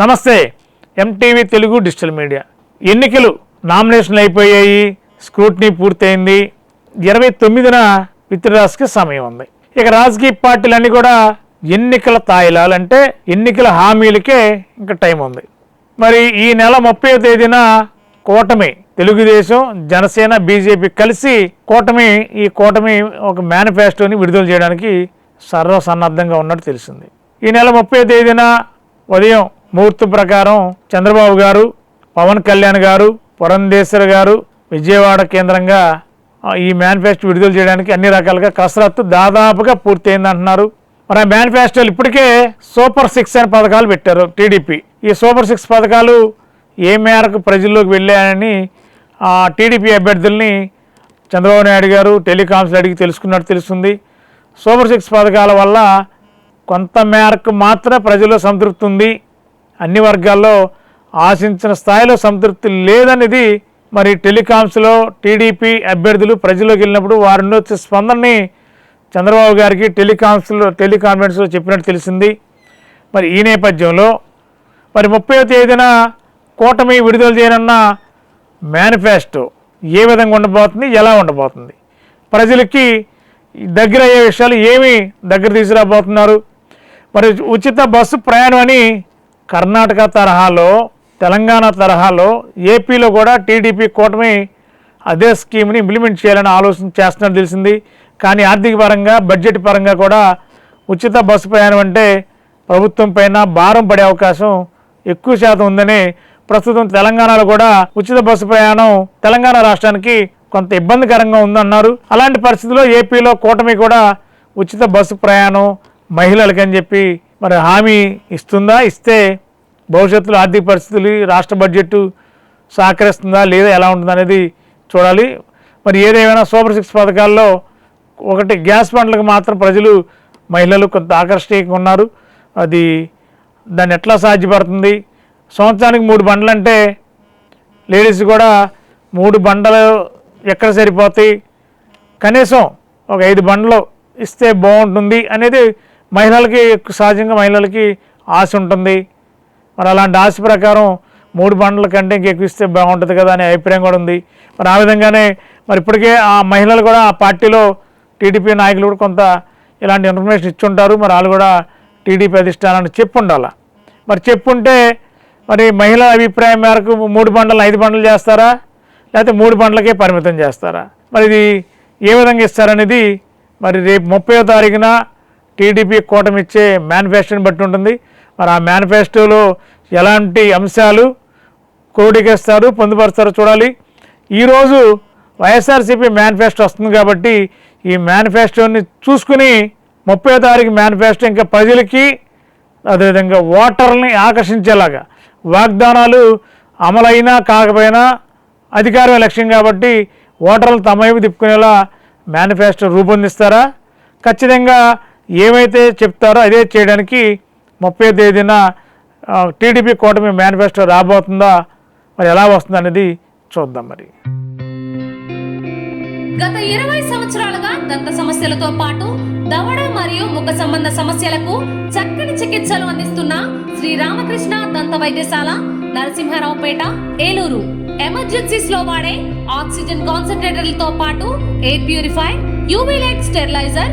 నమస్తే MTV Telugu digital media. ఎన్నికలు నామినేషన్లు అయిపోయాయి స్క్రూటినీ పూర్తయింది. ఇరవై తొమ్మిదిన విత్డ్రాస్కి సమయం ఉంది. ఇక రాజకీయ పార్టీలన్నీ కూడా ఎన్నికల తాయిలాలంటే ఎన్నికల హామీలకే ఇంకా టైం ఉంది. మరి ఈ నెల ముప్పై తేదీన కూటమి తెలుగుదేశం జనసేన బీజేపీ కలిసి కూటమి ఈ కూటమి ఒక మేనిఫెస్టోని విడుదల చేయడానికి సర్వసన్నద్ధంగా ఉన్నట్టు తెలిసింది. ఈ నెల ముప్పై తేదీన ఉదయం ముహూర్తం ప్రకారం చంద్రబాబు గారు పవన్ కళ్యాణ్ గారు పురంధేశ్వర్ గారు విజయవాడ కేంద్రంగా ఈ మేనిఫెస్టో విడుదల చేయడానికి అన్ని రకాలుగా కసరత్తు దాదాపుగా పూర్తయింది అంటున్నారు మరి ఆ మేనిఫెస్టోలు ఇప్పటికే సూపర్ సిక్స్ అనే పథకాలు పెట్టారు టీడీపీ. ఈ సూపర్ సిక్స్ పథకాలు ఏ మేరకు ప్రజల్లోకి వెళ్ళాయని ఆ టీడీపీ అభ్యర్థుల్ని చంద్రబాబు నాయుడు గారు టెలికామ్స్ అడిగి తెలుసుకున్నట్టు తెలుస్తుంది. సూపర్ సిక్స్ పథకాల వల్ల కొంత మేరకు మాత్రమే ప్రజల్లో సంతృప్తి ఉంది. అన్ని వర్గాల్లో ఆశించిన స్థాయిలో సంతృప్తి లేదనేది మరి టెలికామ్స్లో టీడీపీ అభ్యర్థులు ప్రజల్లోకి వెళ్ళినప్పుడు వారి నుండి వచ్చే స్పందనని చంద్రబాబు గారికి టెలికాన్స్లో టెలికాన్ఫరెన్స్లో చెప్పినట్టు తెలిసింది. మరి ఈ నేపథ్యంలో మరి ముప్పై తేదీన కూటమి విడుదల చేయనున్న మేనిఫెస్టో ఏ విధంగా ఉండబోతుంది ఎలా ఉండబోతుంది? ప్రజలకి దగ్గర అయ్యే విషయాలు ఏమి దగ్గర తీసుకురాబోతున్నారు? మరి ఉచిత బస్సు ప్రయాణం అని కర్ణాటక తరహాలో తెలంగాణ తరహాలో ఏపీలో కూడా టీడీపీ కూటమి అదే స్కీమ్ని ఇంప్లిమెంట్ చేయాలని ఆలోచన చేస్తున్నట్టు తెలిసింది. కానీ ఆర్థిక పరంగా బడ్జెట్ పరంగా కూడా ఉచిత బస్సు ప్రయాణం అంటే ప్రభుత్వం పైన భారం పడే అవకాశం ఎక్కువ శాతం ఉందని ప్రస్తుతం తెలంగాణలో కూడా ఉచిత బస్సు ప్రయాణం తెలంగాణ రాష్ట్రానికి కొంత ఇబ్బందికరంగా ఉందన్నారు. అలాంటి పరిస్థితుల్లో ఏపీలో కూటమి కూడా ఉచిత బస్సు ప్రయాణం మహిళలకని అని చెప్పి మరి హామీ ఇస్తుందా? ఇస్తే భవిష్యత్తులో ఆర్థిక పరిస్థితులు రాష్ట్ర బడ్జెట్ సహకరిస్తుందా లేదా ఎలా ఉంటుంది అనేది చూడాలి. మరి ఏదేమైనా సూపర్ సిక్స్ పథకాల్లో ఒకటి గ్యాస్ బండ్లకు మాత్రం ప్రజలు మహిళలు కొంత ఆకర్షణీయంగా ఉన్నారు. అది దాన్ని ఎట్లా సాధ్యపడుతుంది? సంవత్సరానికి మూడు బండ్లు అంటే లేడీస్ కూడా మూడు బండలు ఎక్కడ సరిపోతాయి? కనీసం ఒక ఐదు బండ్లు ఇస్తే బాగుంటుంది అనేది మహిళలకి ఎక్కువ సహజంగా మహిళలకి ఆశ ఉంటుంది. మరి అలాంటి ఆశ ప్రకారం మూడు బండ్ల కంటే ఇంకెక్కువ ఇస్తే బాగుంటుంది కదా అనే అభిప్రాయం కూడా ఉంది. మరి ఆ విధంగానే మరి ఇప్పటికే ఆ మహిళలు కూడా ఆ పార్టీలో టీడీపీ నాయకులు కూడా కొంత ఇలాంటి ఇన్ఫర్మేషన్ ఇచ్చుంటారు. మరి వాళ్ళు కూడా టీడీపీ అధిష్టానాన్ని చెప్పుండాలా. మరి చెప్పుంటే మరి మహిళల అభిప్రాయం మేరకు మూడు బండ్లు ఐదు బండ్లు చేస్తారా? లేకపోతే మూడు బండ్లకే పరిమితం చేస్తారా? మరి ఇది ఏ విధంగా ఇస్తారనేది మరి రేపు ముప్పయో తారీఖున టీడీపీ కూటమి ఇచ్చే మేనిఫెస్టోని బట్టి ఉంటుంది. మరి ఆ మేనిఫెస్టోలో ఎలాంటి అంశాలు క్రోడీకరిస్తారు పొందుపరుస్తారో చూడాలి. ఈరోజు వైఎస్ఆర్సీపీ మేనిఫెస్టో వస్తుంది కాబట్టి ఈ మేనిఫెస్టోని చూసుకుని ముప్పై తారీఖు మేనిఫెస్టో ఇంకా ప్రజలకి అదేవిధంగా ఓటర్ని ఆకర్షించేలాగా వాగ్దానాలు అమలైనా కాకపోయినా అధికారమే లక్ష్యం కాబట్టి ఓటర్లు తమ వైపు తిప్పుకునేలా మేనిఫెస్టో రూపొందిస్తారా? ఖచ్చితంగా ఏమైతే చెప్తారో అదే చేయడానికి ముప్పై తేదీన టీడీపీ కూటమి మేనిఫెస్టో రాబోతుందా? మరి ఎలా వస్తుంది అనేది చూద్దాం మరి. గత ఇరవై సంవత్సరాలుగా దంత సమస్యలతో పాటు దవడ మరియు ముఖ సంబంధ సమస్యలకు చక్కని చికిత్సలు అందిస్తున్న శ్రీ రామకృష్ణ దంత వైద్యశాల నరసింహారావుపేట ఏలూరు. ఎమర్జెన్సీస్లో వాడే ఆక్సిజన్ కాన్సన్ట్రేటర్లతో పాటు air purify UV light steriliser